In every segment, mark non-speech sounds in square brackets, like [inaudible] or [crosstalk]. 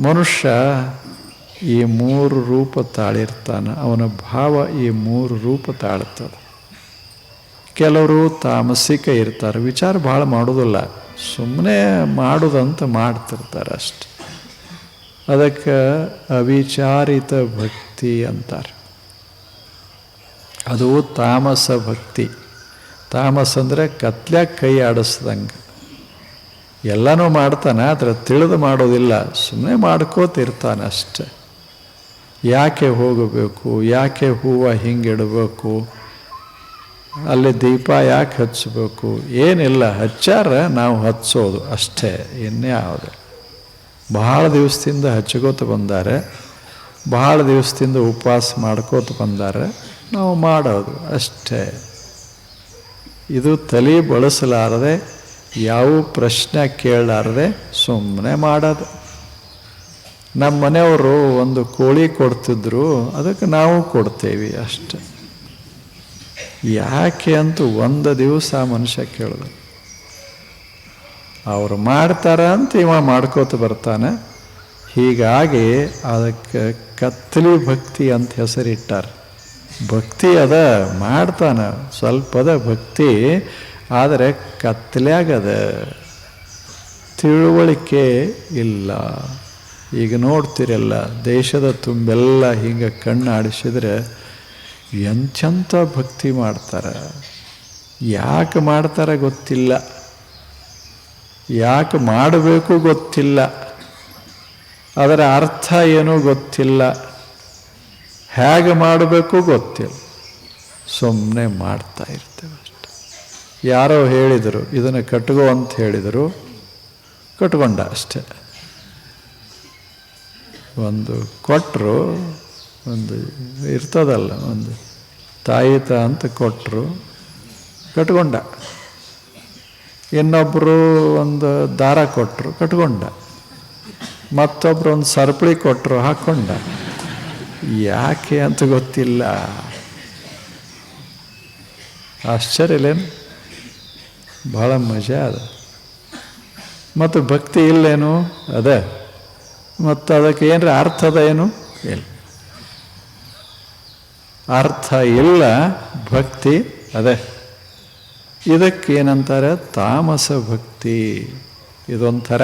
ಮನುಷ್ಯ ಈ ಮೂರು ರೂಪ ತಾಳಿರ್ತಾನೆ. ಅವನ ಭಾವ ಈ ಮೂರು ರೂಪ ತಾಳ್ತದೆ ಕೆಲವರು ತಾಮಸಿಕ ಇರ್ತಾರೆ. ವಿಚಾರ ಭಾಳ ಮಾಡೋದಿಲ್ಲ. ಸುಮ್ಮನೆ ಮಾಡೋದಂತ ಮಾಡ್ತಿರ್ತಾರೆ ಅಷ್ಟೆ. ಅದಕ್ಕೆ ಅವಿಚಾರಿತ ಭಕ್ತಿ ಅಂತಾರೆ. ಅದು ತಾಮಸ ಭಕ್ತಿ. ತಾಮಸ ಅಂದರೆ ಕತ್ಲ್ಯಾಗ ಕೈ ಆಡಿಸ್ದಂಗೆ. ಎಲ್ಲನೂ ಮಾಡ್ತಾನೆ, ಆದರೆ ತಿಳಿದು ಮಾಡೋದಿಲ್ಲ. ಸುಮ್ಮನೆ ಮಾಡ್ಕೋತಿರ್ತಾನೆ ಅಷ್ಟೆ. ಯಾಕೆ ಹೋಗಬೇಕು, ಯಾಕೆ ಹೂವು ಹಿಂಗಿಡಬೇಕು, ಅಲ್ಲಿ ದೀಪ ಯಾಕೆ ಹಚ್ಚಬೇಕು ಏನಿಲ್ಲ. ಹಚ್ಚಾರ ನಾವು ಹಚ್ಚೋದು ಅಷ್ಟೇ ಇನ್ಯಾವುದು ಬಹಳ ದಿವಸದಿಂದ ಹಚ್ಕೋತ ಬಂದಾರೆ, ಬಹಳ ದಿವಸದಿಂದ ಉಪವಾಸ ಮಾಡ್ಕೋತ ಬಂದಾರೆ, ನಾವು ಮಾಡೋದು ಅಷ್ಟೇ. ಇದು ತಲೆ ಬಳಸಲಾರದೆ ಯಾವ ಪ್ರಶ್ನೆ ಕೇಳಲಾರದೆ ಸುಮ್ಮನೆ ಮಾಡೋದು. ನಮ್ಮ ಮನೆಯವರು ಒಂದು ಕೋಳಿ ಕೊಡ್ತಿದ್ರು, ಅದಕ್ಕೆ ನಾವು ಕೊಡ್ತೇವೆ ಅಷ್ಟೆ. ಯಾಕೆ ಅಂತೂ ಒಂದು ದಿವಸ ಮನುಷ್ಯ ಕೇಳಿದ ಅವ್ರು ಮಾಡ್ತಾರೆ ಅಂತ ಇವ ಮಾಡ್ಕೋತ ಬರ್ತಾನೆ. ಹೀಗಾಗಿ ಅದಕ್ಕೆ ಕತ್ತಲಿ ಭಕ್ತಿ ಅಂತ ಹೆಸರಿಟ್ಟಾರೆ. ಭಕ್ತಿ ಅದ ಮಾಡ್ತಾನೆ. ಸ್ವಲ್ಪದ ಭಕ್ತಿ ಆದರೆ ಕತ್ತಲ್ಯಾಗದ ತಿಳುವಳಿಕೆ ಇಲ್ಲ. ಈಗ ನೋಡ್ತಿರಲ್ಲ, ದೇಶದ ತುಂಬೆಲ್ಲ ಹಿಂಗೆ ಕಣ್ಣು ಆಡಿಸಿದ್ರೆ ಭಕ್ತಿ ಮಾಡ್ತಾರೆ. ಯಾಕೆ ಮಾಡ್ತಾರೆ ಗೊತ್ತಿಲ್ಲ. ಯಾಕೆ ಮಾಡಬೇಕು ಗೊತ್ತಿಲ್ಲ. ಅದರ ಅರ್ಥ ಏನೂ ಗೊತ್ತಿಲ್ಲ. ಹೇಗೆ ಮಾಡಬೇಕು ಗೊತ್ತಿಲ್ಲ. ಸುಮ್ಮನೆ ಮಾಡ್ತಾ ಇರ್ತೇವೆ. ಯಾರೋ ಹೇಳಿದರು, ಇದನ್ನು ಕಟ್ಕೋ ಅಂತ ಹೇಳಿದರು. ಕಟ್ಕೊಂಡ ಅಷ್ಟೆ. ಒಂದು ಕೊಟ್ಟರು ಒಂದು ಇರ್ತದಲ್ಲ, ಒಂದು ತಾಯಿತ ಅಂತ ಕೊಟ್ಟರು ಕಟ್ಕೊಂಡ. ಇನ್ನೊಬ್ಬರು ಒಂದು ದಾರ ಕೊಟ್ಟರು ಕಟ್ಕೊಂಡ. ಮತ್ತೊಬ್ಬರು ಒಂದು ಸರಪಳಿ ಕೊಟ್ಟರು ಹಾಕ್ಕೊಂಡ ಯಾಕೆ ಅಂತ ಗೊತ್ತಿಲ್ಲ. ಆಶ್ಚರ್ಯಲೇನು ಭಾಳ ಮಜಾ ಅದ. ಮತ್ತು ಭಕ್ತಿ ಇಲ್ಲೇನು? ಅದ. ಮತ್ತು ಅದಕ್ಕೆ ಏನರ ಅರ್ಥ ಅದ ಏನು? ಇಲ್ಲ. ಅರ್ಥ ಇಲ್ಲ, ಭಕ್ತಿ ಅದೇ. ಇದಕ್ಕೇನಂತಾರೆ? ತಾಮಸ ಭಕ್ತಿ. ಇದೊಂಥರ.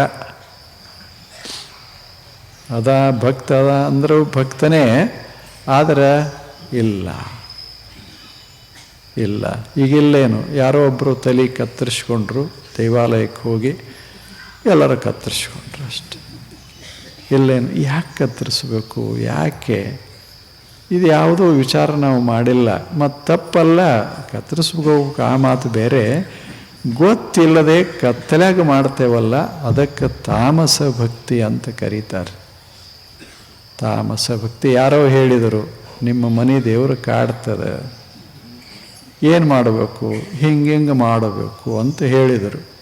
ಅದ ಭಕ್ತ ಅದ ಅಂದರೂ ಭಕ್ತನೇ, ಆದರೆ ಇಲ್ಲ. ಇಲ್ಲ. ಈಗಿಲ್ಲೇನು, ಯಾರೋ ಒಬ್ಬರು ತಲೆ ಕತ್ತರಿಸ್ಕೊಂಡ್ರು, ದೇವಾಲಯಕ್ಕೆ ಹೋಗಿ ಎಲ್ಲರೂ ಕತ್ತರಿಸ್ಕೊಂಡ್ರು ಅಷ್ಟೆ. ಇಲ್ಲೇನು, ಯಾಕೆ ಕತ್ತರಿಸ್ಬೇಕು, ಯಾಕೆ? ಇದು ಯಾವುದೋ ವಿಚಾರ ನಾವು ಮಾಡಿಲ್ಲ. ಮತ್ತು ತಪ್ಪಲ್ಲ, ಕತ್ತರಿಸ್ಬೇಕು, ಆ ಮಾತು ಬೇರೆ. ಗೊತ್ತಿಲ್ಲದೆ ಕತ್ತಲಾಗ ಮಾಡ್ತೇವಲ್ಲ, ಅದಕ್ಕೆ ತಾಮಸ ಭಕ್ತಿ ಅಂತ ಕರೀತಾರೆ. ತಾಮಸ ಭಕ್ತಿ ಯಾರೋ ಹೇಳಿದರು, ನಿಮ್ಮ ಮನೆ ದೇವರು ಕಾಡ್ತದೆ. ಏನು ಮಾಡಬೇಕು? ಹಿಂಗೆ ಮಾಡಬೇಕು ಅಂತ ಹೇಳಿದರು.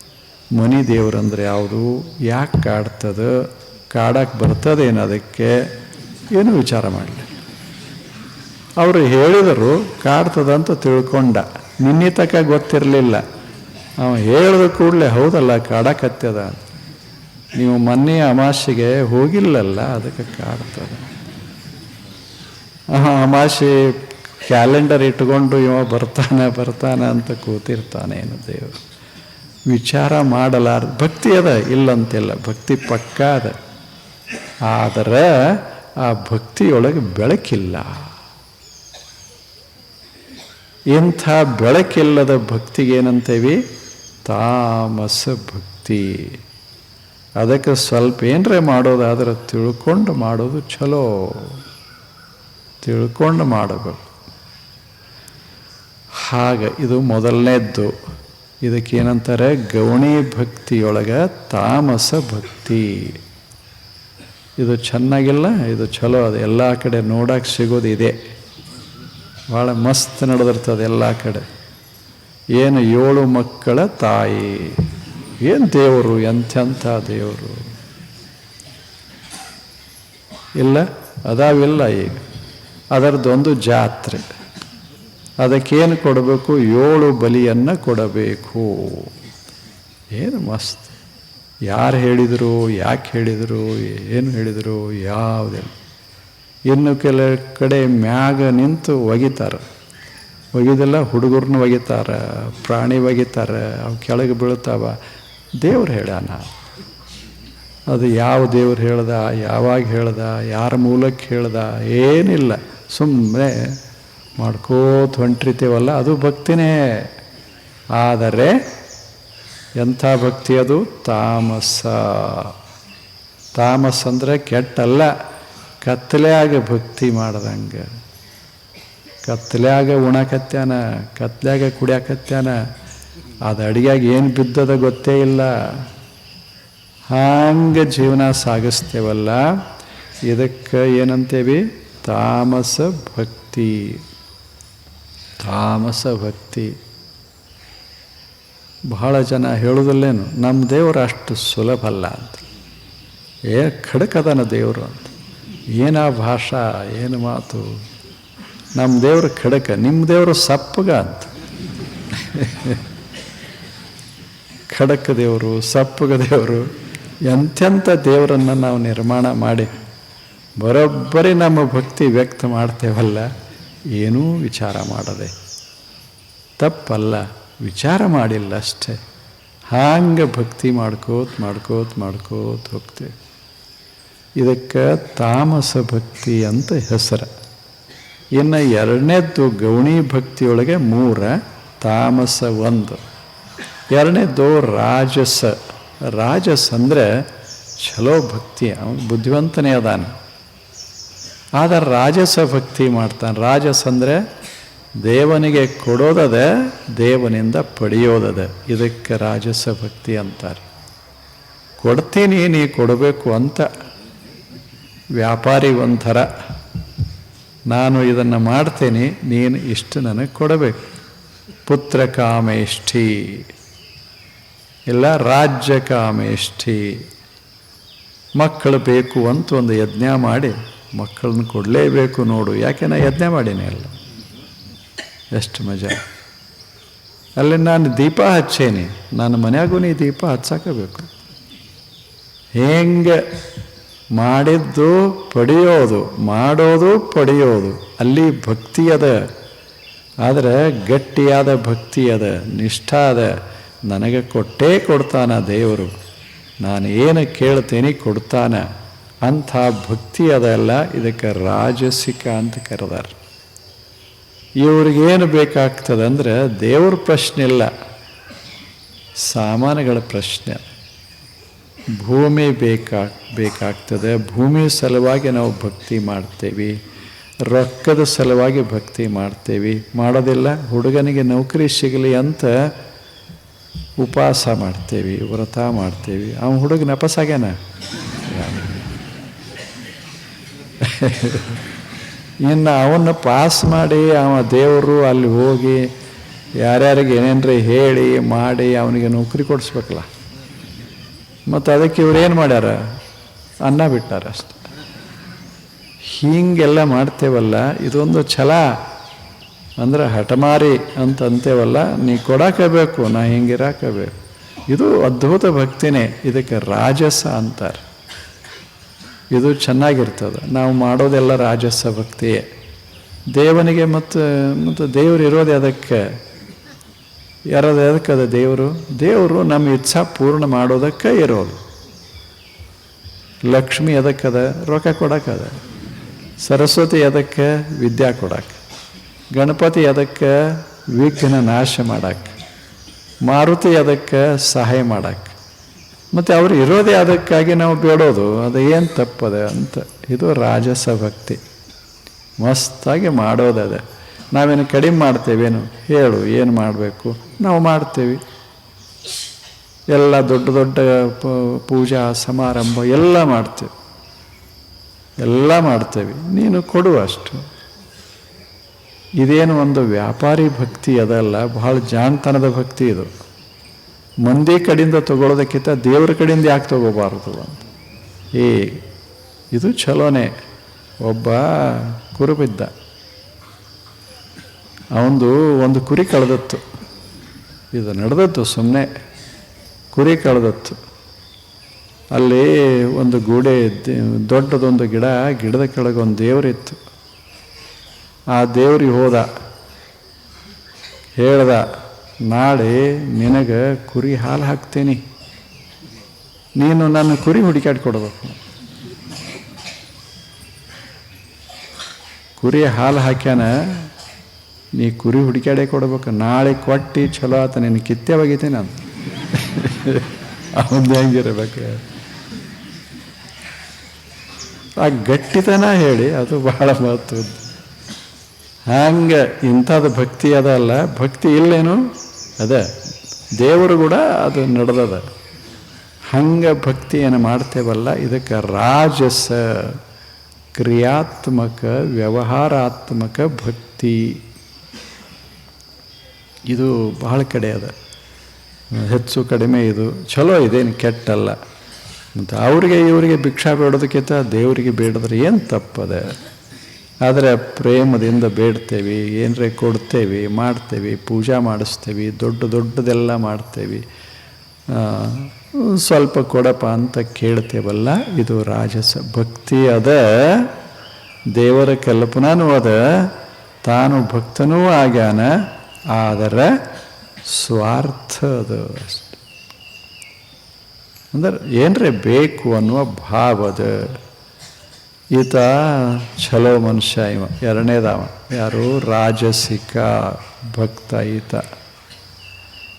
ಮನಿ ದೇವರಂದ್ರೆ ಯಾವುದು? ಯಾಕೆ ಕಾಡ್ತದೆ? ಕಾಡಕ್ಕೆ ಬರ್ತದೇನು ಅದಕ್ಕೆ? ಏನು ವಿಚಾರ ಮಾಡಲಿ. ಅವರು ಹೇಳಿದರು ಕಾಡ್ತದಂತ ತಿಳ್ಕೊಂಡ. ನಿನ್ನೆ ತಕ ಗೊತ್ತಿರಲಿಲ್ಲ. ಅವ ಹೇಳಿದ ಕೂಡಲೇ, ಹೌದಲ್ಲ ಕಾಡಕತ್ತದ ನೀವು ಮೊನ್ನೆ ಅಮಾಸೆಗೆ ಹೋಗಿಲ್ಲಲ್ಲ, ಅದಕ್ಕೆ ಕಾಡ್ತದೆ. ಅಮಾಸೆ ಕ್ಯಾಲೆಂಡರ್ ಇಟ್ಕೊಂಡು ಇವ ಬರ್ತಾನೆ ಬರ್ತಾನೆ ಅಂತ ಕೂತಿರ್ತಾನೆ ಏನು ದೇವರು. ವಿಚಾರ ಮಾಡಲಾರ ಭಕ್ತಿ ಅದ, ಇಲ್ಲಂತಿಲ್ಲ, ಭಕ್ತಿ ಪಕ್ಕ ಅದ. ಆದರೆ ಆ ಭಕ್ತಿಯೊಳಗೆ ಬೆಳಕಿಲ್ಲ. ಇಂಥ ಬೆಳಕಿಲ್ಲದ ಭಕ್ತಿಗೇನಂತೇವಿ ತಾಮಸ ಭಕ್ತಿ. ಅದಕ್ಕೆ ಸ್ವಲ್ಪ ಏನರೇ ಮಾಡೋದಾದ್ರೆ ತಿಳ್ಕೊಂಡು ಮಾಡೋದು ಚಲೋ ತಿಳ್ಕೊಂಡು ಮಾಡಬೇಕು. ಹಾಗೆ ಇದು ಮೊದಲನೇದ್ದು. ಇದಕ್ಕೇನಂತಾರೆ? ಗೌಣಿ ಭಕ್ತಿಯೊಳಗೆ ತಾಮಸ ಭಕ್ತಿ. ಇದು ಚೆನ್ನಾಗಿಲ್ಲ, ಇದು ಚಲೋ ಅದು. ಎಲ್ಲ ಕಡೆ ನೋಡಕ್ಕೆ ಸಿಗೋದು ಇದೆ. ಭಾಳ ಮಸ್ತ್ ನಡೆದಿರ್ತದೆ ಎಲ್ಲ ಕಡೆ. ಏನು ಏಳು ಮಕ್ಕಳ ತಾಯಿ? ಏನು ದೇವರು? ಎಂಥೆಂಥ ದೇವರು? ಇಲ್ಲ, ಅದಾವಿಲ್ಲ ಈಗ. ಅದರದ್ದೊಂದು ಜಾತ್ರೆ. ಅದಕ್ಕೇನು ಕೊಡಬೇಕು? ಏಳು ಬಲಿಯನ್ನು ಕೊಡಬೇಕು. ಏನು ಮಸ್ತ್. ಯಾರು ಹೇಳಿದರು, ಯಾಕೆ ಹೇಳಿದರು, ಏನು ಹೇಳಿದರು ಯಾವುದಿಲ್ಲ ಇನ್ನು ಕೆಲ ಕಡೆ ಮ್ಯಾಗ ನಿಂತು ಒಗಿತಾರೆ. ಒಗಿದೆಲ್ಲ ಹುಡುಗರನ್ನ ಒಗಿತಾರೆ, ಪ್ರಾಣಿ ಒಗಿತಾರೆ, ಅವು ಕೆಳಗೆ ಬೀಳ್ತಾವ. ದೇವ್ರು ಹೇಳ್ಯಾನ. ಅದು ಯಾವ ದೇವ್ರು ಹೇಳ್ದ, ಯಾವಾಗ ಹೇಳ್ದ, ಯಾರ ಮೂಲಕ್ಕೆ ಹೇಳ್ದ, ಏನಿಲ್ಲ. ಸುಮ್ಮನೆ ಮಾಡ್ಕೋತ ಹೊಂಟಿರ್ತೀವಲ್ಲ, ಅದು ಭಕ್ತಿನೇ. ಆದರೆ ಎಂಥ ಭಕ್ತಿ ಅದು? ತಾಮಸ. ತಾಮಸ್ ಅಂದರೆ ಕೆಟ್ಟಲ್ಲ. ಕತ್ತಲೆಯಾಗ ಭಕ್ತಿ ಮಾಡ್ದಂಗೆ. ಕತ್ಲ್ಯಾಗ ಉಣಕತ್ಯಾನ ಕತ್ಲ್ಯಾಗ ಕುಡಿಯಾಕತ್ಯಾನ, ಅದು ಅಡಿಗೆಯಾಗ ಏನು ಬಿದ್ದದ ಗೊತ್ತೇ ಇಲ್ಲ. ಹಂಗೆ ಜೀವನ ಸಾಗಿಸ್ತೇವಲ್ಲ. ಇದಕ್ಕೆ ಏನಂತೇವಿ? ತಾಮಸ ಭಕ್ತಿ. ತಾಮಸ ಭಕ್ತಿ ಬಹಳ ಜನ ಹೇಳೋದಲ್ಲೇನು ನಮ್ಮ ದೇವರು ಅಷ್ಟು ಸುಲಭ ಅಲ್ಲ ಅಂತ ಏ ಖಡಕದನ ದೇವರು ಅಂತ ಏನ ಭಾಷಾ, ಏನು ಮಾತು. ನಮ್ಮ ದೇವರು ಖಡಕ ನಿಮ್ಮ ದೇವರು ಸಪ್ಪಗ ಅಂತ ಖಡಕ ದೇವರು, ಸಪ್ಪಗ ದೇವರು ಎಂಥೆಂಥ ದೇವರನ್ನು ನಾವು ನಿರ್ಮಾಣ ಮಾಡಿ, ಬರೋಬ್ಬರಿ ನಮ್ಮ ಭಕ್ತಿ ವ್ಯಕ್ತ ಮಾಡ್ತೇವಲ್ಲ. ಏನೂ ವಿಚಾರ ಮಾಡದೆ. ತಪ್ಪಲ್ಲ, ವಿಚಾರ ಮಾಡಿಲ್ಲ ಅಷ್ಟೇ. ಹಾಂಗೆ ಭಕ್ತಿ ಮಾಡ್ಕೋತ್ ಮಾಡ್ಕೋತ್ ಮಾಡ್ಕೋತ ಹೋಗ್ತೇವೆ. ಇದಕ್ಕೆ ತಾಮಸ ಭಕ್ತಿ ಅಂತ ಹೆಸರು. ಇನ್ನು ಎರಡನೇದ್ದು ಗೌಣಿ ಭಕ್ತಿಯೊಳಗೆ ಮೂರ, ತಾಮಸ ಒಂದು. ಎರಡನೇದ್ದು ರಾಜಸ. ರಾಜಸ್ ಅಂದರೆ ಛಲೋ ಭಕ್ತಿ, ಅವನು ಬುದ್ಧಿವಂತನೇ ಅದಾನ. ಆದರೆ ರಾಜಸ ಭಕ್ತಿ ಮಾಡ್ತಾನೆ. ರಾಜಸ್ ಅಂದರೆ ದೇವನಿಗೆ ಕೊಡೋದದೆ ದೇವನಿಂದ ಪಡೆಯೋದದೆ. ಇದಕ್ಕೆ ರಾಜಸ ಭಕ್ತಿ ಅಂತಾರೆ. ಕೊಡ್ತೀನಿ, ನೀ ಕೊಡಬೇಕು ಅಂತ ವ್ಯಾಪಾರಿ ಒಂಥರ. ನಾನು ಇದನ್ನು ಮಾಡ್ತೀನಿ, ನೀನು ಇಷ್ಟು ನನಗೆ ಕೊಡಬೇಕು. ಪುತ್ರ ಕಾಮೇಷ್ಠಿ. ಇಲ್ಲ, ರಾಜ್ಯ ಕಾಮೇಷ್ಠಿ. ಮಕ್ಕಳು ಬೇಕು ಅಂತ ಒಂದು ಯಜ್ಞ ಮಾಡಿ ಮಕ್ಕಳನ್ನ ಕೊಡಲೇಬೇಕು ನೋಡು. ಯಾಕೆ ನಾ ಯಜ್ಞ ಮಾಡೀನಿ ಅಲ್ಲ? ಎಷ್ಟು ಮಜಾ. ಅಲ್ಲಿ ನಾನು ದೀಪ ಹಚ್ಚೇನಿ. ನಾನು ಮನೆಯಾಗೂ ನೀ ದೀಪ ಹಚ್ಚಾಕಬೇಕು. ಹೆಂಗೆ ಮಾಡಿದ್ದು ಪಡೆಯೋದು, ಮಾಡೋದು ಪಡೆಯೋದು. ಅಲ್ಲಿ ಭಕ್ತಿ ಅದ. ಆದರೆ ಗಟ್ಟಿಯಾದ ಭಕ್ತಿ ಅದ, ನಿಷ್ಠ ಅದ. ನನಗೆ ಕೊಟ್ಟೇ ಕೊಡ್ತಾನ ದೇವರು. ನಾನು ಏನು ಕೇಳ್ತೀನಿ ಕೊಡ್ತಾನ. ಅಂಥ ಭಕ್ತಿ ಅದೆಲ್ಲ ಇದಕ್ಕೆ ರಾಜಸಿಕ ಅಂತ ಕರೆದಾರ. ಇವ್ರಿಗೇನು ಬೇಕಾಗ್ತದೆ ಅಂದರೆ ದೇವ್ರ ಪ್ರಶ್ನೆ ಇಲ್ಲ. ಸಾಮಾನುಗಳ ಪ್ರಶ್ನೆ. ಭೂಮಿ ಬೇಕಾ, ಬೇಕಾಗ್ತದೆ. ಭೂಮಿ ಸಲುವಾಗಿ ನಾವು ಭಕ್ತಿ ಮಾಡ್ತೇವೆ. ರೊಕ್ಕದ ಸಲುವಾಗಿ ಭಕ್ತಿ ಮಾಡ್ತೇವೆ. ಮಾಡೋದಿಲ್ಲ, ಹುಡುಗನಿಗೆ ನೌಕರಿ ಸಿಗಲಿ ಅಂತ ಉಪವಾಸ ಮಾಡ್ತೇವೆ, ವ್ರತ ಮಾಡ್ತೇವೆ. ಅವನು ಹುಡುಗ ನಪಸಾಗ್ಯಾನ? [laughs] ಇನ್ನು ಅವನ್ನ ಪಾಸ್ ಮಾಡಿ ಅವ ದೇವರು ಅಲ್ಲಿ ಹೋಗಿ ಯಾರ್ಯಾರಿಗೆ ಏನೇನ್ರಿ ಹೇಳಿ ಮಾಡಿ ಅವನಿಗೆ ನೌಕರಿ ಕೊಡಿಸ್ಬೇಕಲ್ಲ. ಮತ್ತು ಅದಕ್ಕೆ ಇವ್ರೇನು ಮಾಡ್ಯಾರ? ಅನ್ನ ಬಿಟ್ಟಾರ ಅಷ್ಟೆ. ಹೀಗೆಲ್ಲ ಮಾಡ್ತೇವಲ್ಲ, ಇದೊಂದು ಛಲ. ಅಂದ್ರೆ ಹಠಮಾರಿ ಅಂತ ಅಂತೇವಲ್ಲ, ನೀ ಕೊಡಾಕಬೇಕು, ನಾ ಹಿಂಗಿರಾಕಬೇಕು. ಇದು ಅದ್ಭುತ ಭಕ್ತಿನೇ, ಇದಕ್ಕೆ ರಾಜಸ ಅಂತಾರೆ. ಇದು ಚೆನ್ನಾಗಿರ್ತದೆ. ನಾವು ಮಾಡೋದೆಲ್ಲ ರಾಜಸ ಭಕ್ತಿಯೇ ದೇವನಿಗೆ ಮತ್ತು ಮತ್ತು ದೇವರು ಇರೋದು ಅದಕ್ಕೆ. ಯಾರದ ಅದಕ್ಕದ ದೇವರು? ದೇವರು ನಮ್ಮ ಇಚ್ಛಾ ಪೂರ್ಣ ಮಾಡೋದಕ್ಕೆ ಇರೋದು. ಲಕ್ಷ್ಮಿ ಅದಕ್ಕದ, ರೊಕ್ಕ ಕೊಡಕ್ಕದ. ಸರಸ್ವತಿ ಅದಕ್ಕೆ, ವಿದ್ಯಾ ಕೊಡಕ್ಕೆ. ಗಣಪತಿ ಅದಕ್ಕೆ, ವಿಘ್ನ ನಾಶ ಮಾಡಕ್ಕೆ. ಮಾರುತಿ ಅದಕ್ಕೆ, ಸಹಾಯ ಮಾಡಕ್ಕೆ. ಮತ್ತು ಅವರು ಇರೋದೇ ಅದಕ್ಕಾಗಿ ನಾವು ಬೇಡೋದು. ಅದು ಏನು ತಪ್ಪದೆ ಅಂತ. ಇದು ರಾಜಸ ಭಕ್ತಿ ಮಸ್ತಾಗಿ ಮಾಡೋದದೆ ನಾವೇನು ಕಡಿಮೆ ಮಾಡ್ತೇವೇನು ಹೇಳು, ಏನು ಮಾಡಬೇಕು? ನಾವು ಮಾಡ್ತೇವೆ. ಎಲ್ಲ ದೊಡ್ಡ ದೊಡ್ಡ ಪೂಜಾ, ಸಮಾರಂಭ ಎಲ್ಲ ಮಾಡ್ತೇವೆ. ಎಲ್ಲ ಮಾಡ್ತೇವೆ. ನೀನು ಕೊಡು ಅಷ್ಟು. ಇದೇನು ಒಂದು ವ್ಯಾಪಾರಿ ಭಕ್ತಿ ಅದಲ್ಲ. ಬಹಳ ಜಾಣತನದ ಭಕ್ತಿ ಇದು. ಮಂದಿ ಕಡೆಯಿಂದ ತಗೊಳ್ಳೋದಕ್ಕಿಂತ ದೇವ್ರ ಕಡೆಯಿಂದ ಯಾಕೆ ತಗೋಬಾರ್ದು ಅಂತ. ಏ, ಇದು ಚಲೋನೆ ಒಬ್ಬ ಕುರುಬಿದ್ದ. ಅವನದು ಒಂದು ಕುರಿ ಕಳೆದತ್ತು. ಇದು ನಡೆದತ್ತು ಸುಮ್ಮನೆ ಕುರಿ ಕಳೆದತ್ತು. ಅಲ್ಲಿ ಒಂದು ಗೂಡೆ ದೊಡ್ಡದೊಂದು ಗಿಡ, ಗಿಡದ ಕೆಳಗೆ ಒಂದು ದೇವರಿತ್ತು. ಆ ದೇವ್ರಿಗೆ ಹೋದ. ಹೇಳ್ದ ನಾಳೆ ನಿನಗೆ ಕುರಿ ಹಾಲು ಹಾಕ್ತೇನೆ. ನೀನು ನನ್ನ ಕುರಿ ಹುಡುಕಾಡಿ ಕೊಡಬೇಕು ಕುರಿ ಹಾಲು ಹಾಕ್ಯಾನ, ನೀ ಕುರಿ ಹುಡುಕಾಡೇ ಕೊಡ್ಬೇಕು. ನಾಳೆ ಕೊಟ್ಟು ಚಲೋ ಆತ, ನಿನ್ನ ಕಿತ್ತೆ ಒಗಿತೀನಿ ನಾನು ಅವನ್ ಹೆಂಗಿರ್ಬೇಕು. ಆ ಗಟ್ಟಿತನ ಹೇಳಿ, ಅದು ಬಹಳ ಮಹತ್ವದ್ದು. ಹಂಗೆ ಇಂಥದ್ದು ಭಕ್ತಿ ಅದಲ್ಲ ಭಕ್ತಿ ಇಲ್ಲೇನು? ಅದೇ, ದೇವರು ಕೂಡ ಅದು ನಡೆದದ. ಹಂಗೆ ಭಕ್ತಿಯನ್ನು ಮಾಡ್ತೇವಲ್ಲ, ಇದಕ್ಕೆ ರಾಜಸ, ಕ್ರಿಯಾತ್ಮಕ, ವ್ಯವಹಾರಾತ್ಮಕ ಭಕ್ತಿ. ಇದು ಬಹಳ ಕಡೆ ಅದ. ಹೆಚ್ಚು ಕಡಿಮೆ ಇದು. ಚಲೋ ಇದೇನು ಕೆಟ್ಟಲ್ಲ. ಮತ್ತು ಅವ್ರಿಗೆ ಇವರಿಗೆ ಭಿಕ್ಷಾ ಬೇಡೋದಕ್ಕಿಂತ ದೇವರಿಗೆ ಬೇಡಿದ್ರೆ ಏನು ತಪ್ಪದ? ಆದರೆ ಪ್ರೇಮದಿಂದ ಬೇಡ್ತೇವೆ, ಏನರೇ ಕೊಡ್ತೇವೆ, ಮಾಡ್ತೇವೆ, ಪೂಜಾ ಮಾಡಿಸ್ತೇವೆ, ದೊಡ್ಡ ದೊಡ್ಡದೆಲ್ಲ ಮಾಡ್ತೇವೆ. ಸ್ವಲ್ಪ ಕೊಡಪ್ಪ ಅಂತ ಕೇಳ್ತೇವಲ್ಲ, ಇದು ರಾಜಸ ಭಕ್ತಿ ಅದ, ದೇವರ ಕಲ್ಪನಾನೂ ಅದ, ತಾನು ಭಕ್ತನೂ ಆಗ್ಯಾನ, ಆದರೆ ಸ್ವಾರ್ಥ ಅದು ಅಷ್ಟೆ. ಅಂದ್ರೆ ಏನರೇ ಬೇಕು ಅನ್ನುವ ಭಾವದ ಈತ ಛಲೋ ಮನುಷ್ಯ ಇವ. ಎರಡನೇದವ ಯಾರು? ರಾಜಸಿಕ ಭಕ್ತ ಈತ.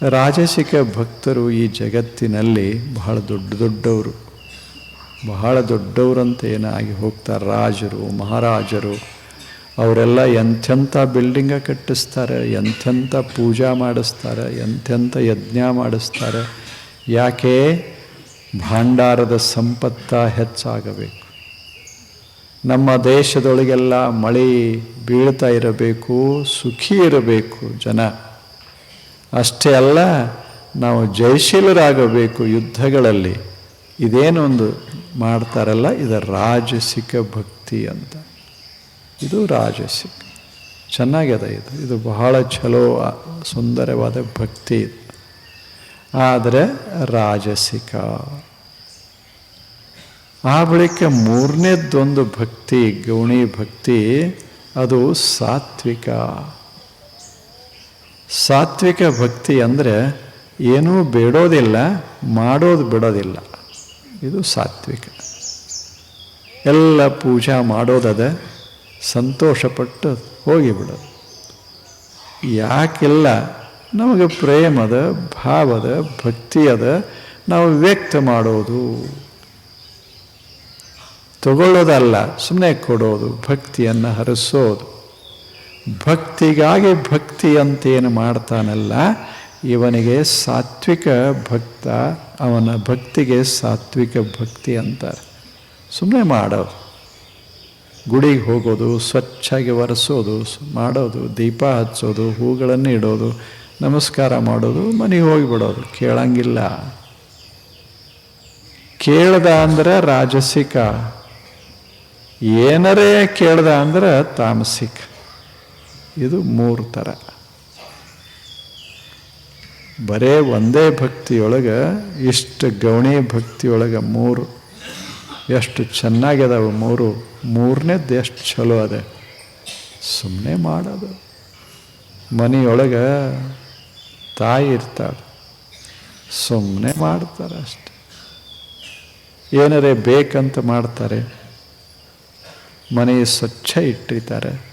ರಾಜಸಿಕ ಭಕ್ತರು ಈ ಜಗತ್ತಿನಲ್ಲಿ ಬಹಳ ದೊಡ್ಡ ದೊಡ್ಡವರು. ಬಹಳ ದೊಡ್ಡವರಂತ ಏನಾಗಿ ಹೋಗ್ತಾರೆ ರಾಜರು, ಮಹಾರಾಜರು, ಅವರೆಲ್ಲ ಎಂಥೆಂಥ ಬಿಲ್ಡಿಂಗ ಕಟ್ಟಿಸ್ತಾರೆ, ಎಂಥೆಂಥ ಪೂಜಾ ಮಾಡಿಸ್ತಾರೆ, ಎಂಥೆಂಥ ಯಜ್ಞ ಮಾಡಿಸ್ತಾರೆ. ಯಾಕೆ? ಭಾಂಡಾರದ ಸಂಪತ್ತ ಹೆಚ್ಚಾಗಬೇಕು. ನಮ್ಮ ದೇಶದೊಳಗೆಲ್ಲ ಮಳೆ ಬೀಳ್ತಾ ಇರಬೇಕು, ಸುಖಿ ಇರಬೇಕು ಜನ. ಅಷ್ಟೇ ಅಲ್ಲ, ನಾವು ಜಯಶೀಲರಾಗಬೇಕು ಯುದ್ಧಗಳಲ್ಲಿ. ಇದೇನೊಂದು ಮಾಡ್ತಾರಲ್ಲ, ಇದು ರಾಜಸಿಕ ಭಕ್ತಿ ಅಂತ. ಇದು ರಾಜಸಿಕ. ಚೆನ್ನಾಗಿದೆ ಇದು. ಇದು ಬಹಳ ಚಲೋ ಸುಂದರವಾದ ಭಕ್ತಿ. ಇದು ಆದರೆ ರಾಜಸಿಕ. ಆ ಬಳಿಕ ಮೂರನೇದೊಂದು ಭಕ್ತಿ, ಗೌಣಿ ಭಕ್ತಿ, ಅದು ಸಾತ್ವಿಕ. ಸಾತ್ವಿಕ ಭಕ್ತಿ ಅಂದರೆ ಏನೂ ಬೇಡೋದಿಲ್ಲ, ಮಾಡೋದು ಬಿಡೋದಿಲ್ಲ. ಇದು ಸಾತ್ವಿಕ. ಎಲ್ಲ ಪೂಜಾ ಮಾಡೋದದ ಸಂತೋಷಪಟ್ಟು ಹೋಗಿಬಿಡೋದು. ಯಾಕಿಲ್ಲ, ನಮಗೆ ಪ್ರೇಮದ, ಭಾವದ ಭಕ್ತಿ ಅದ ನಾವು ವ್ಯಕ್ತ ಮಾಡೋದು. ತಗೊಳ್ಳೋದಲ್ಲ ಸುಮ್ಮನೆ ಕೊಡೋದು, ಭಕ್ತಿಯನ್ನು ಹರಿಸೋದು. ಭಕ್ತಿಗಾಗಿ ಭಕ್ತಿ ಅಂತೇನು ಮಾಡ್ತಾನಲ್ಲ, ಇವನಿಗೆ ಸಾತ್ವಿಕ ಭಕ್ತ, ಅವನ ಭಕ್ತಿಗೆ ಸಾತ್ವಿಕ ಭಕ್ತಿ ಅಂತಾರೆ. ಸುಮ್ಮನೆ ಮಾಡೋದು. ಗುಡಿಗೆ ಹೋಗೋದು, ಸ್ವಚ್ಛಾಗಿ ಒರೆಸೋದು, ಮಾಡೋದು, ದೀಪ ಹಚ್ಚೋದು, ಹೂಗಳನ್ನು ಇಡೋದು, ನಮಸ್ಕಾರ ಮಾಡೋದು, ಮನೆಗೆ ಹೋಗಿಬಿಡೋದು. ಕೇಳಂಗಿಲ್ಲ. ಕೇಳ್ದ ಅಂದರೆ ರಾಜಸಿಕ. ಏನರೇ ಕೇಳ್ದ ಅಂದ್ರೆ ತಾಮಸಿಕ. ಇದು ಮೂರು ಥರ ಬರೇ ಒಂದೇ ಭಕ್ತಿಯೊಳಗೆ, ಇಷ್ಟು ಗೌಣಿ ಭಕ್ತಿಯೊಳಗೆ ಮೂರು. ಎಷ್ಟು ಚೆನ್ನಾಗಿದಾವೆ ಮೂರು. ಮೂರನೇದ್ದು ಎಷ್ಟು ಚಲೋ ಅದೆ. ಸುಮ್ಮನೆ ಮಾಡೋದು. ಮನೆಯೊಳಗೆ ತಾಯಿ ಇರ್ತಾಳೆ. ಸುಮ್ಮನೆ ಮಾಡ್ತಾರೆ ಅಷ್ಟೆ. ಏನಾರೇ ಬೇಕಂತ ಮಾಡ್ತಾರೆ. ಮನೆ ಸ್ವಚ್ಛ ಇಟ್ಟಿರ್ತಾರೆ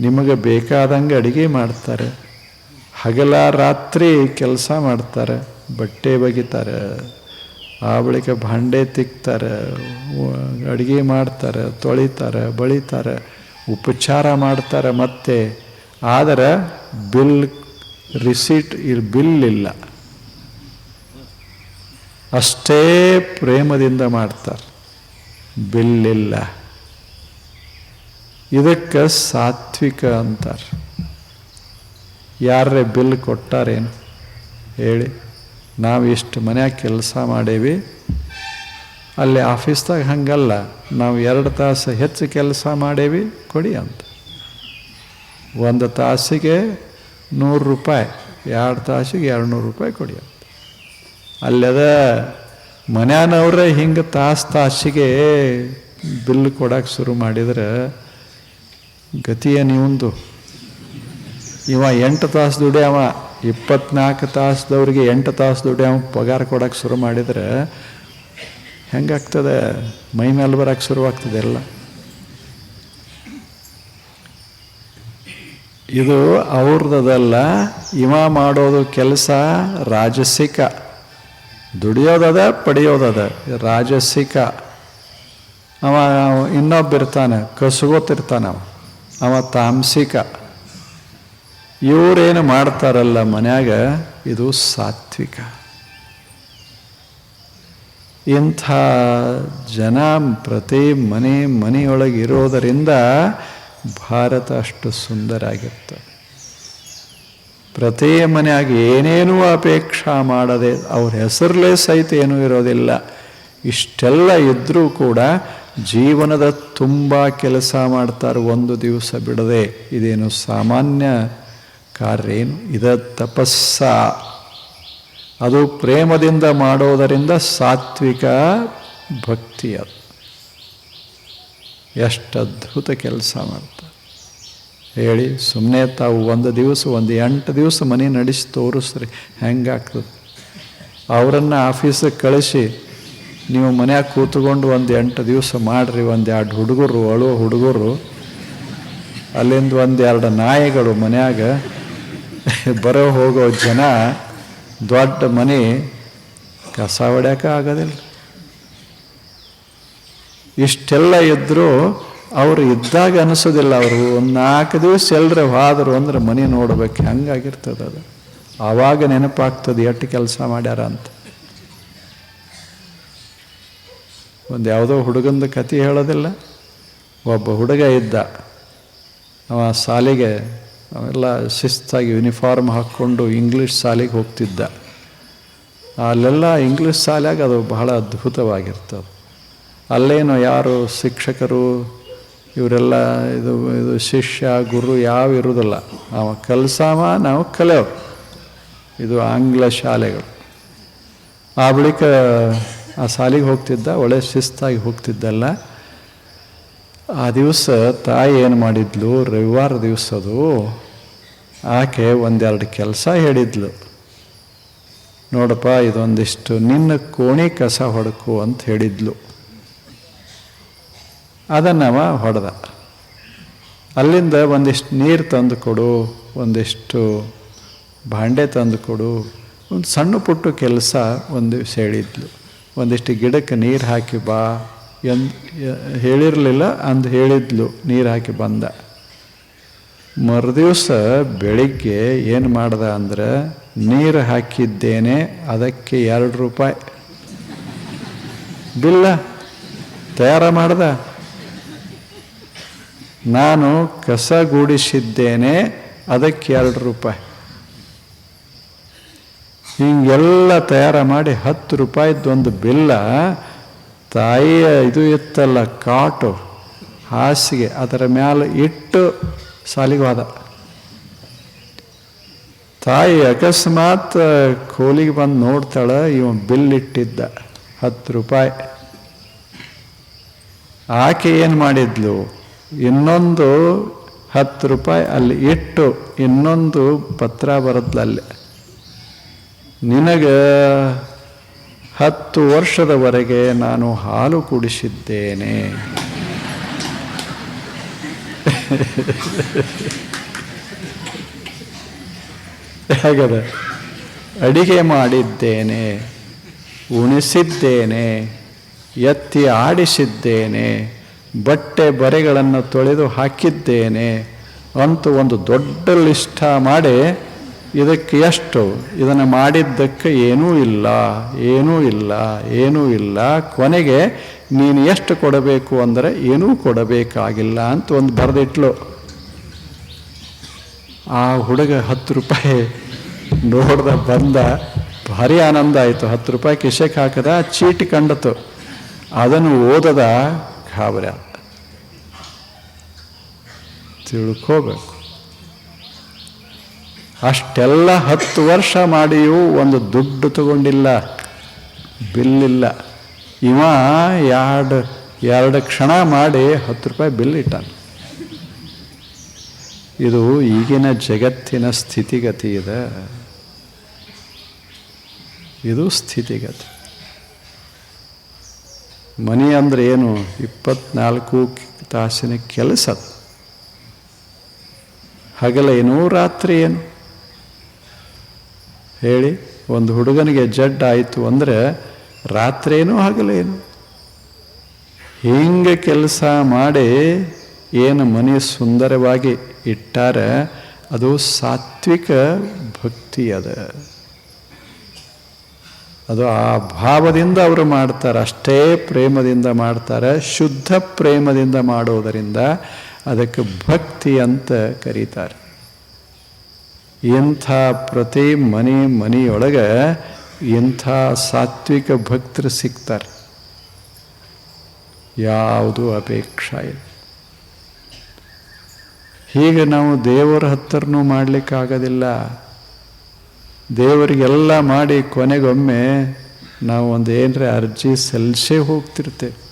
ನಿಮಗೆ ಬೇಕಾದಂಗೆ ಅಡುಗೆ ಮಾಡ್ತಾರೆ. ಹಗಲ ರಾತ್ರಿ ಕೆಲಸ ಮಾಡ್ತಾರೆ. ಬಟ್ಟೆ ಬಗಿತಾರೆ ಆ ಬಳಿಕ ಭಾಂಡೆ ತಿಕ್ತಾರೆ. ಅಡುಗೆ ಮಾಡ್ತಾರೆ, ತೊಳಿತಾರೆ, ಬಳಿತಾರೆ, ಉಪಚಾರ ಮಾಡ್ತಾರೆ ಮತ್ತೆ. ಆದರೆ ಬಿಲ್ ರಿಸೀಟ್ ಇಲ್ಲಿ ಬಿಲ್ ಇಲ್ಲ. ಅಷ್ಟೇ ಪ್ರೇಮದಿಂದ ಮಾಡ್ತಾರೆ. ಬಿಲ್ ಇಲ್ಲ. ಇದಕ್ಕೆ ಸಾತ್ವಿಕ ಅಂತಾರೆ. ಯಾರೇ ಬಿಲ್ ಕೊಟ್ಟಾರೇನು? ಹೇಳಿ. ನಾವು ಇಷ್ಟು ಮನ್ಯಾಗ ಕೆಲಸ ಮಾಡೇವಿ. ಅಲ್ಲಿ ಆಫೀಸ್ದಾಗ ಹಂಗಲ್ಲ, ನಾವು ಎರಡು ತಾಸು ಹೆಚ್ಚು ಕೆಲಸ ಮಾಡೇವಿ, ಕೊಡಿ ಅಂತ. ಒಂದು ತಾಸಿಗೆ ನೂರು ರೂಪಾಯಿ, ಎರಡು ತಾಸಿಗೆ ಎರಡು ನೂರು ರೂಪಾಯಿ ಕೊಡಿ ಅಂತ. ಅಲ್ಲದ ಮನ್ಯಾನವ್ರೆ ಹಿಂಗೆ ತಾಸು ತಾಸಿಗೆ ಬಿಲ್ ಕೊಡೋಕೆ ಶುರು ಮಾಡಿದ್ರೆ ಗತಿಯ ನೀವೊಂದು ಇವ ಎಂಟು ತಾಸು ದುಡಿಯವ, ಇಪ್ಪತ್ನಾಲ್ಕು ತಾಸದವ್ರಿಗೆ ಎಂಟು ತಾಸು ದುಡಿಯವ ಪಗಾರ ಕೊಡೋಕ್ಕೆ ಶುರು ಮಾಡಿದರೆ ಹೆಂಗಾಗ್ತದೆ ಮೈ ಮೇಲೆ ಬರಕ್ಕೆ ಶುರುವಾಗ್ತದೆ ಎಲ್ಲ. ಇದು ಅವ್ರದ್ದಲ್ಲ, ಇವ ಮಾಡೋದು ಕೆಲಸ ರಾಜಸಿಕ. ದುಡಿಯೋದದ, ಪಡೆಯೋದದ, ರಾಜಸಿಕ. ಅವ ಇನ್ನೊಬ್ಬಿರ್ತಾನೆ ಕಸುಗೋತಿರ್ತಾನೆ ಅವ. ಅವ ತಾಮಸಿಕ ಇವರೇನು ಮಾಡ್ತಾರಲ್ಲ ಮನ್ಯಾಗ, ಇದು ಸಾತ್ವಿಕ. ಇಂಥ ಜನ ಪ್ರತಿ ಮನೆ ಮನೆಯೊಳಗೆ ಇರೋದರಿಂದ ಭಾರತ ಅಷ್ಟು ಸುಂದರ ಆಗಿರ್ತದೆ ಪ್ರತಿ ಮನೆಯಾಗ ಏನೇನೂ ಅಪೇಕ್ಷಾ ಮಾಡದೆ, ಅವ್ರ ಹೆಸರಲ್ಲೇ ಸಹಿತ ಏನೂ ಇರೋದಿಲ್ಲ. ಇಷ್ಟೆಲ್ಲ ಇದ್ದರೂ ಕೂಡ ಜೀವನದ ತುಂಬ ಕೆಲಸ ಮಾಡ್ತಾರೆ ಒಂದು ದಿವಸ ಬಿಡದೆ ಇದೇನು ಸಾಮಾನ್ಯ ಕಾರ್ಯ ಏನು ಇದ ತಪಸ್ಸ. ಅದು ಪ್ರೇಮದಿಂದ ಮಾಡೋದರಿಂದ ಸಾತ್ವಿಕ ಭಕ್ತಿ ಅದು. ಎಷ್ಟು ಅದ್ಭುತ ಕೆಲಸ ಮಾಡ್ತಾರೆ. ಹೇಳಿ ಸುಮ್ಮನೆ ತಾವು ಒಂದು ದಿವಸ, ಒಂದು ಎಂಟು ದಿವಸ ಮನೆ ನಡೆಸಿ ತೋರಿಸ್ರಿ, ಹೆಂಗಾಗ್ತದೆ? ಅವರನ್ನು ಆಫೀಸಿಗೆ ಕಳಿಸಿ ನೀವು ಮನ್ಯಾಗ ಕೂತ್ಕೊಂಡು ಒಂದು ಎಂಟು ದಿವಸ ಮಾಡಿರಿ, ಒಂದು ಎರಡು ಹುಡುಗರು, ಅಳು ಹುಡುಗರು. ಅಲ್ಲಿಂದ ಒಂದು ಎರಡು ನಾಯಿಗಳು ಮನ್ಯಾಗ ಬರೋ ಹೋಗೋ ಜನ ದೊಡ್ಡ ಮನೆ ಕಸ ಹೊಡ್ಯಾಕ ಆಗೋದಿಲ್ಲ. ಇಷ್ಟೆಲ್ಲ ಇದ್ದರೂ ಅವರು ಇದ್ದಾಗ ಅನಿಸೋದಿಲ್ಲ ಅವರು. ಒಂದು ನಾಲ್ಕು ದಿವಸ ಎಲ್ಲರ ಹೋದರು ಅಂದ್ರೆ ಮನೆ ನೋಡ್ಬೇಕು, ಹೆಂಗಾಗಿರ್ತದೆ ಅದು. ಆವಾಗ ನೆನಪಾಗ್ತದೆ, ಎಷ್ಟು ಕೆಲಸ ಮಾಡ್ಯಾರ ಅಂತ. ಒಂದು ಯಾವುದೋ ಹುಡುಗಂದು ಕತೆ ಹೇಳೋದಿಲ್ಲ. ಒಬ್ಬ ಹುಡುಗ ಇದ್ದ. ಅವ ಶಾಲೆಗೆ ಅವೆಲ್ಲ ಶಿಸ್ತಾಗಿ ಯೂನಿಫಾರ್ಮ್ ಹಾಕ್ಕೊಂಡು ಇಂಗ್ಲೀಷ್ ಶಾಲೆಗೆ ಹೋಗ್ತಿದ್ದ. ಅಲ್ಲೆಲ್ಲ ಇಂಗ್ಲೀಷ್ ಶಾಲೆಯಾಗ ಅದು ಬಹಳ ಅದ್ಭುತವಾಗಿರ್ತದೆ. ಅಲ್ಲೇನು ಯಾರು ಶಿಕ್ಷಕರು, ಇವರೆಲ್ಲ ಇದು ಇದು ಶಿಷ್ಯ, ಗುರು ಯಾವ ಇರುವುದಿಲ್ಲ ಅವ ಕಲ್ಸಾಮ, ನಾವು ಕಲಿಯೋ ಇದು ಆಂಗ್ಲ ಶಾಲೆಗಳು. ಆ ಬಳಿಕ ಆ ಸಾಲಿಗೆ ಹೋಗ್ತಿದ್ದ, ಒಳ್ಳೆ ಶಿಸ್ತಾಗಿ ಹೋಗ್ತಿದ್ದಲ್ಲ. ಆ ದಿವಸ ತಾಯಿ ಏನು ಮಾಡಿದ್ಲು, ರವಿವಾರ ದಿವಸ ಅದು ಆಕೆ ಒಂದೆರಡು ಕೆಲಸ ಹೇಳಿದ್ಲು. ನೋಡಪ್ಪ, ಇದೊಂದಿಷ್ಟು ನಿನ್ನ ಕೋಣಿ ಕಸ ಹೊಡಕು ಅಂತ ಹೇಳಿದ್ಲು. ಅದನ್ನವ ಹೊಡೆದ. ಅಲ್ಲಿಂದ ಒಂದಿಷ್ಟು ನೀರು ತಂದು ಕೊಡು, ಒಂದಿಷ್ಟು ಭಾಂಡೆ ತಂದು ಕೊಡು, ಒಂದು ಸಣ್ಣ ಪುಟ್ಟ ಕೆಲಸ ಒಂದು ಹೇಳಿದ್ಲು ಒಂದಿಷ್ಟು ಗಿಡಕ್ಕೆ ನೀರು ಹಾಕಿ ಬಾ ಎಂದ್ ಹೇಳಿರಲಿಲ್ಲ ಅಂದು ಹೇಳಿದ್ಲು, ನೀರು ಹಾಕಿ ಬಂದ. ಮರುದಿವಸ ಬೆಳಿಗ್ಗೆ ಏನು ಮಾಡ್ದ ಅಂದ್ರೆ ನೀರು ಹಾಕಿದ್ದೇನೆ, ಅದಕ್ಕೆ ಎರಡು ರೂಪಾಯಿ. ಬಿಲ್ಲ, ತಯಾರ ಮಾಡ್ದ. ನಾನು ಕಸ ಗೂಡಿಸಿದ್ದೇನೆ, ಅದಕ್ಕೆ ಎರಡು ರೂಪಾಯಿ. ಹಿಂಗೆಲ್ಲ ತಯಾರು ಮಾಡಿ ಹತ್ತು ರೂಪಾಯಿದ್ದೊಂದು ಬಿಲ್ಲ ತಾಯಿಯ ಇದು ಇತ್ತಲ್ಲ ಕಾಟು ಹಾಸಿಗೆ ಅದರ ಮ್ಯಾಲೆ ಇಟ್ಟು ಸಾಲಿಗೆ ಹೋದ. ತಾಯಿ ಅಕಸ್ಮಾತ್ ಕೋಲಿಗೆ ಬಂದು ನೋಡ್ತಾಳೆ, ಇವ ಬಿಲ್ ಇಟ್ಟಿದ್ದ ಹತ್ತು ರೂಪಾಯಿ. ಆಕೆ ಏನು ಮಾಡಿದ್ಲು? ಇನ್ನೊಂದು ಹತ್ತು ರೂಪಾಯಿ ಅಲ್ಲಿ ಇಟ್ಟು ಇನ್ನೊಂದು ಪತ್ರ ಬರುತ್ತಲ್ಲೇ ಅಲ್ಲಿ ನಿನಗೆ ಹತ್ತು ವರ್ಷದವರೆಗೆ ನಾನು ಹಾಲು ಕುಡಿಸಿದ್ದೇನೆ. ಹೇಗದ? ಅಡಿಗೆ ಮಾಡಿದ್ದೇನೆ, ಉಣಿಸಿದ್ದೇನೆ, ಎತ್ತಿ ಆಡಿಸಿದ್ದೇನೆ, ಬಟ್ಟೆ ಬರೆಗಳನ್ನು ತೊಳೆದು ಹಾಕಿದ್ದೇನೆ ಅಂತೂ ಒಂದು ದೊಡ್ಡ ಲಿಸ್ಟ ಮಾಡಿ ಇದಕ್ಕೆ ಎಷ್ಟು? ಇದನ್ನು ಮಾಡಿದ್ದಕ್ಕೆ ಏನೂ ಇಲ್ಲ ಏನೂ ಇಲ್ಲ ಏನೂ ಇಲ್ಲ. ಕೊನೆಗೆ ನೀನು ಎಷ್ಟು ಕೊಡಬೇಕು ಅಂದರೆ ಏನೂ ಕೊಡಬೇಕಾಗಿಲ್ಲ ಅಂತ ಒಂದು ಬರೆದಿಟ್ಲು. ಆ ಹುಡುಗ ಹತ್ತು ರೂಪಾಯಿ ನೋಡ್ದ ಬಂದ ಭಾರಿ ಆನಂದ ಆಯಿತು. ಹತ್ತು ರೂಪಾಯಿ ಕಿಶೆಗೆ ಹಾಕದ ಚೀಟಿ ಕಂಡತು. ಅದನ್ನು ಓದದ ಗಾಬರಿ ತಿಳ್ಕೋಬೇಕು. ಅಷ್ಟೆಲ್ಲ ಹತ್ತು ವರ್ಷ ಮಾಡಿಯೂ ಒಂದು ದುಡ್ಡು ತಗೊಂಡಿಲ್ಲ, ಬಿಲ್ಲಿಲ್ಲ. ಇವ ಎರಡು ಎರಡು ಕ್ಷಣ ಮಾಡಿ ಹತ್ತು ರೂಪಾಯಿ ಬಿಲ್ ಇಟ್ಟಾನ. ಇದು ಈಗಿನ ಜಗತ್ತಿನ ಸ್ಥಿತಿಗತಿ ಇದೆ. ಇದು ಸ್ಥಿತಿಗತಿ. ಮನೆ ಅಂದ್ರೆ ಏನು? ಇಪ್ಪತ್ನಾಲ್ಕು ತಾಸಿನ ಕೆಲಸ. ಹಗಲೇನು ರಾತ್ರಿ ಏನು? ಹೇಳಿ, ಒಂದು ಹುಡುಗನಿಗೆ ಜಡ್ ಆಯಿತು ಅಂದರೆ ರಾತ್ರೇನೂ ಹಗಲೇನು ಹಿಂಗೆ ಕೆಲಸ ಮಾಡಿ ಏನು ಮನೆ ಸುಂದರವಾಗಿ ಇಟ್ಟಾರೆ, ಅದು ಸಾತ್ವಿಕ ಭಕ್ತಿ ಅದ. ಅದು ಆ ಭಾವದಿಂದ ಅವರು ಮಾಡ್ತಾರೆ, ಅಷ್ಟೇ ಪ್ರೇಮದಿಂದ ಮಾಡ್ತಾರೆ, ಶುದ್ಧ ಪ್ರೇಮದಿಂದ ಮಾಡೋದರಿಂದ ಅದಕ್ಕೆ ಭಕ್ತಿ ಅಂತ ಕರೀತಾರೆ. ಇಂಥ ಪ್ರತಿ ಮನೆ ಮನೆಯೊಳಗೆ ಎಂಥ ಸಾತ್ವಿಕ ಭಕ್ತರು ಸಿಗ್ತಾರೆ. ಯಾವುದು ಅಪೇಕ್ಷೆ ಇಲ್ಲ. ಹೀಗೆ ನಾವು ದೇವರ ಹತ್ತಿರನೂ ಮಾಡಲಿಕ್ಕಾಗೋದಿಲ್ಲ. ದೇವರಿಗೆಲ್ಲ ಮಾಡಿ ಕೊನೆಗೊಮ್ಮೆ ನಾವು ಒಂದು ಏನರ ಅರ್ಜಿ ಸಲ್ಲಿಸೇ ಹೋಗ್ತಿರ್ತೇವೆ.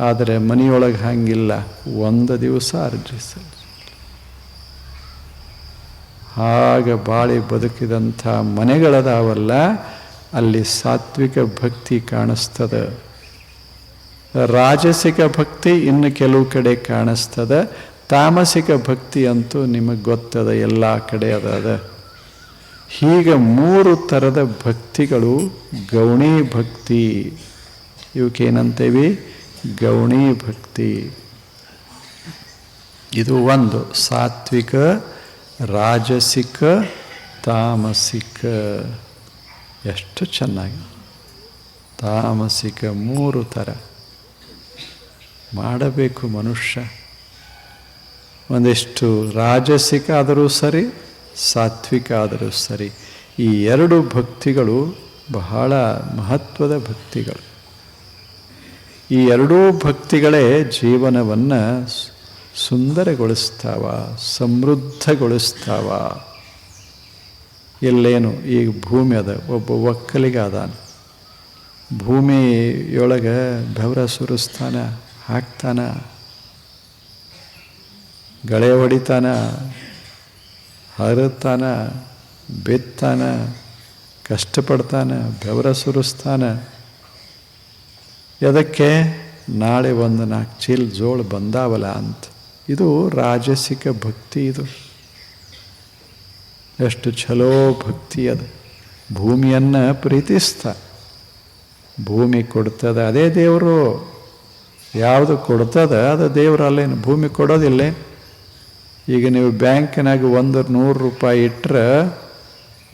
ಆದರೆ ಮನೆಯೊಳಗೆ ಹಾಗಿಲ್ಲ. ಒಂದು ದಿವಸ ಅರ್ಜಿ ಸಲ್ಲಿಸ. ಹಾಗೆ ಬಾಳಿ ಬದುಕಿದಂಥ ಮನೆಗಳದಾವಲ್ಲ, ಅಲ್ಲಿ ಸಾತ್ವಿಕ ಭಕ್ತಿ ಕಾಣಿಸ್ತದೆ. ರಾಜಸಿಕ ಭಕ್ತಿ ಇನ್ನು ಕೆಲವು ಕಡೆ ಕಾಣಿಸ್ತದೆ. ತಾಮಸಿಕ ಭಕ್ತಿ ಅಂತೂ ನಿಮಗೆ ಗೊತ್ತದ, ಎಲ್ಲ ಕಡೆ ಅದ ಅದ ಹೀಗೆ ಮೂರು ಥರದ ಭಕ್ತಿಗಳು ಗೌಣಿ ಭಕ್ತಿ. ಇವಕ್ಕೇನಂತೇವಿ? ಗೌಣಿ ಭಕ್ತಿ. ಇದು ಒಂದು, ಸಾತ್ವಿಕ ರಾಜಸಿಕ, ತಾಮಸಿಕ. ಎಷ್ಟು ಚೆನ್ನಾಗಿ. ತಾಮಸಿಕ ಮೂರು ಥರ. ಮಾಡಬೇಕು ಮನುಷ್ಯ. ಒಂದಿಷ್ಟು ರಾಜಸಿಕ ಆದರೂ ಸರಿ, ಸಾತ್ವಿಕ ಆದರೂ ಸರಿ. ಈ ಎರಡು ಭಕ್ತಿಗಳು ಬಹಳ ಮಹತ್ವದ ಭಕ್ತಿಗಳು. ಈ ಎರಡೂ ಭಕ್ತಿಗಳೇ ಜೀವನವನ್ನು ಸುಂದರಗೊಳಿಸ್ತಾವ, ಸಮೃದ್ಧಗೊಳಿಸ್ತಾವ. ಎಲ್ಲೇನು, ಈಗ ಭೂಮಿ ಅದ, ಒಬ್ಬ ಒಕ್ಕಲಿಗಾದಾನ. ಭೂಮಿಯೊಳಗೆ ಬೆವರ ಸುರಿಸ್ತಾನ ಹಾಕ್ತಾನ, ಗಳೆ ಹೊಡಿತಾನ, ಹರತಾನ, ಬಿತ್ತಾನ, ಕಷ್ಟಪಡ್ತಾನ ಬೆವರ ಸುರಿಸ್ತಾನ ಎದಕ್ಕೆ? ನಾಳೆ ಒಂದು ನಾಲ್ಕು ಚೀಲ ಜೋಳು ಬಂದಾವಲ್ಲ ಅಂತ. ಇದು ರಾಜಸಿಕ ಭಕ್ತಿ ಇದು. ಎಷ್ಟು ಛಲೋ ಭಕ್ತಿ ಅದು. ಭೂಮಿಯನ್ನು ಪ್ರೀತಿಸ್ತ. ಭೂಮಿ ಕೊಡ್ತದ, ಅದೇ ದೇವರು. ಯಾವುದು ಕೊಡ್ತದ, ಅದು ದೇವರು ಅಲ್ಲೇನು, ಭೂಮಿ ಕೊಡೋದಿಲ್ಲ. ಈಗ ನೀವು ಬ್ಯಾಂಕಿನಾಗ ಒಂದು ನೂರು ರೂಪಾಯಿ ಇಟ್ಟರೆ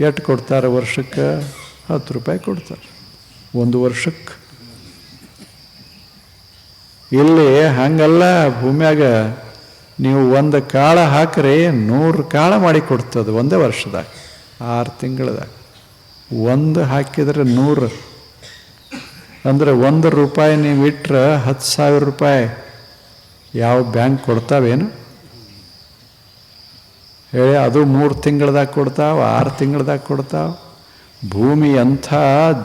ಎಷ್ಟು ಕೊಡ್ತಾರೆ ವರ್ಷಕ್ಕೆ? ಹತ್ತು ರೂಪಾಯಿ ಕೊಡ್ತಾರೆ. ಒಂದು ವರ್ಷಕ್ಕೆ. ಇಲ್ಲಿ ಹಂಗಲ್ಲ, ಭೂಮಿಯಾಗ ನೀವು ಒಂದು ಕಾಳ ಹಾಕ್ರೆ ನೂರು ಕಾಳ ಮಾಡಿ ಕೊಡ್ತದೆ ಒಂದೇ ವರ್ಷದಾಗ, ಆರು ತಿಂಗಳದಾಗ. ಒಂದು ಹಾಕಿದ್ರೆ ನೂರು. ಅಂದರೆ ಒಂದು ರೂಪಾಯಿ ನೀವು ಇಟ್ಟರೆ ಹತ್ತು ಸಾವಿರ ರೂಪಾಯಿ ಯಾವ ಬ್ಯಾಂಕ್ ಕೊಡ್ತಾವೇನು? ಹೇಳಿ, ಅದು ಮೂರು ತಿಂಗಳದಾಗ ಕೊಡ್ತಾವೆ, ಆರು ತಿಂಗಳದಾಗ ಕೊಡ್ತಾವೆ. ಭೂಮಿ ಅಂಥ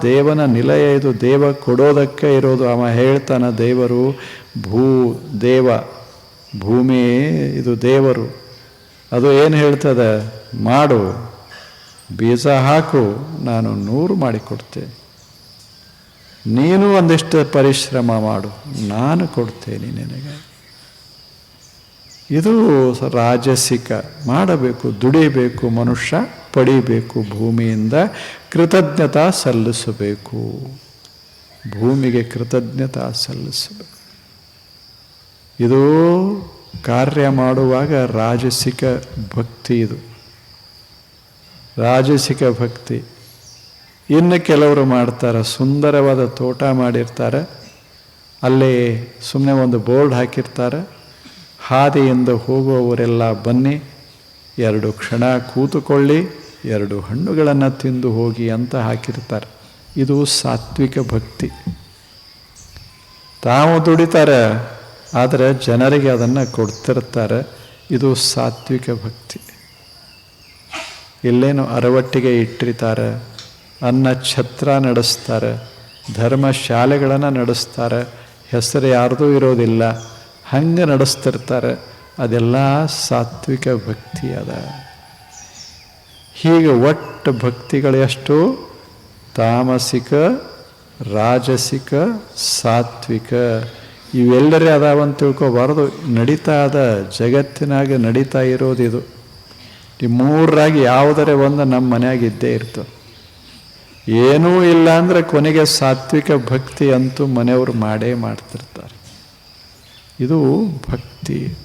ದೇವನ ನಿಲಯ ಇದು, ದೇವ ಕೊಡೋದಕ್ಕೆ ಇರೋದು. ಅವ ಹೇಳ್ತಾನ ದೇವರು ಭೂ, ದೇವ ಭೂಮಿ ಇದು ದೇವರು. ಅದು ಏನು ಹೇಳ್ತದೆ? ಮಾಡು. ಬೀಜ ಹಾಕು, ನಾನು ನೂರು ಮಾಡಿಕೊಡ್ತೇನೆ. ನೀನು ಒಂದಿಷ್ಟು ಪರಿಶ್ರಮ ಮಾಡು, ನಾನು ಕೊಡ್ತೇನೆ ನಿನಗೆ. ಇದು ರಾಜಸಿಕ. ಮಾಡಬೇಕು, ದುಡಿಬೇಕು ಮನುಷ್ಯ, ಪಡಿಬೇಕು ಭೂಮಿಯಿಂದ ಕೃತಜ್ಞತಾ ಸಲ್ಲಿಸಬೇಕು. ಭೂಮಿಗೆ ಕೃತಜ್ಞತಾ ಸಲ್ಲಿಸಬೇಕು. ಇದು ಕಾರ್ಯ ಮಾಡುವಾಗ ರಾಜಸಿಕ ಭಕ್ತಿ ಇದು. ರಾಜಸಿಕ ಭಕ್ತಿ. ಇನ್ನು ಕೆಲವರು ಮಾಡ್ತಾರೆ, ಸುಂದರವಾದ ತೋಟ ಮಾಡಿರ್ತಾರೆ. ಅಲ್ಲಿ ಸುಮ್ಮನೆ ಒಂದು ಬೋರ್ಡ್ ಹಾಕಿರ್ತಾರೆ. ಹಾದಿಯಿಂದ ಹೋಗುವವರೆಲ್ಲ ಬನ್ನಿ, ಎರಡು ಕ್ಷಣ ಕೂತುಕೊಳ್ಳಿ, ಎರಡು ಹಣ್ಣುಗಳನ್ನು ತಿಂದು ಹೋಗಿ ಅಂತ ಹಾಕಿರ್ತಾರೆ. ಇದು ಸಾತ್ವಿಕ ಭಕ್ತಿ. ತಾವು ದುಡಿತಾರೆ ಆದರೆ ಜನರಿಗೆ ಅದನ್ನು ಕೊಡ್ತಿರ್ತಾರೆ. ಇದು ಸಾತ್ವಿಕ ಭಕ್ತಿ. ಇಲ್ಲೇನು ಅರವಟ್ಟಿಗೆ ಇಟ್ಟಿರ್ತಾರೆ, ಅನ್ನ ಛತ್ರ ನಡೆಸ್ತಾರೆ, ಧರ್ಮ ಶಾಲೆಗಳನ್ನು ನಡೆಸ್ತಾರೆ, ಹೆಸರು ಯಾರ್ದೂ ಇರೋದಿಲ್ಲ, ಹಂಗೆ ನಡೆಸ್ತಿರ್ತಾರೆ. ಅದೆಲ್ಲ ಸಾತ್ವಿಕ ಭಕ್ತಿ ಅದ. ಹೀಗೆ ಒಟ್ಟು ಭಕ್ತಿಗಳು ಎಷ್ಟು? ತಾಮಸಿಕ, ರಾಜಸಿಕ, ಸಾತ್ವಿಕ. ಇವೆಲ್ಲರೇ ಅದಾವಂತ ತಿಳ್ಕೊಬಾರ್ದು. ನಡೀತಾ ಅದ, ಜಗತ್ತಿನಾಗ ನಡೀತಾ ಇದು. ಈ ಮೂರರಾಗಿ ಯಾವುದರೇ ಒಂದು ನಮ್ಮ ಮನೆಯಾಗ ಇದ್ದೇ ಇರ್ತದೆ ಏನೂ ಇಲ್ಲ ಅಂದರೆ ಕೊನೆಗೆ ಸಾತ್ವಿಕ ಭಕ್ತಿ ಅಂತೂ ಮನೆಯವರು ಮಾಡೇ ಮಾಡ್ತಿರ್ತಾರೆ. ಇದು ಭಕ್ತಿ.